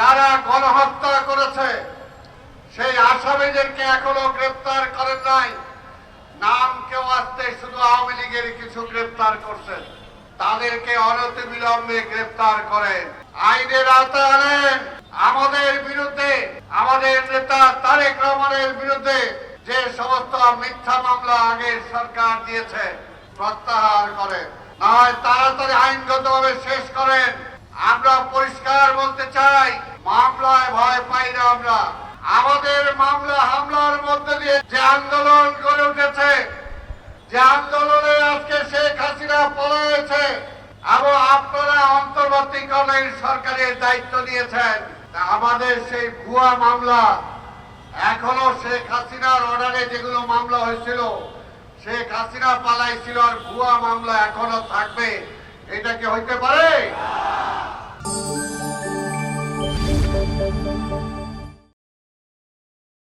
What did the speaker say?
যারা গণহত্যা করেছে, সেই আসামিদেরকে এখনও গ্রেপ্তার করেন নাই। নাম কেউ আসতে শুধু আওয়ামী লীগের কিছু গ্রেপ্তার করছেন। তাদেরকে অনতি বিলম্বে গ্রেপ্তার করেন। আইনের আওতায় আনেন। আমাদের বিরুদ্ধে, আমাদের নেতা তারেক রহমানের বিরুদ্ধে যে সমস্ত মিথ্যা মামলা আগের সরকার দিয়েছে, প্রত্যাহার করেন। নয়, তাড়াতাড়ি আইনগতভাবে শেষ করেন। আমরা পরিষ্কার বলতে চাই ভয় পাই না আমরা। আমাদের মামলা হামলার মধ্যে দিয়ে যে আন্দোলন গড়ে উঠেছে, যে আন্দোলনে আজকে শেখ হাসিনা পলাইছে এবং আপনারা অন্তর্বর্তীকালীন সরকারের দায়িত্ব নিয়েছেন আমাদের সেই ভুয়া মামলা, এখনও শেখ হাসিনার অর্ডারে যেগুলো মামলা হয়েছিল, শেখ হাসিনা পালাইছিল আর ভুয়া মামলা এখনও থাকবে, এটা কি হইতে পারে?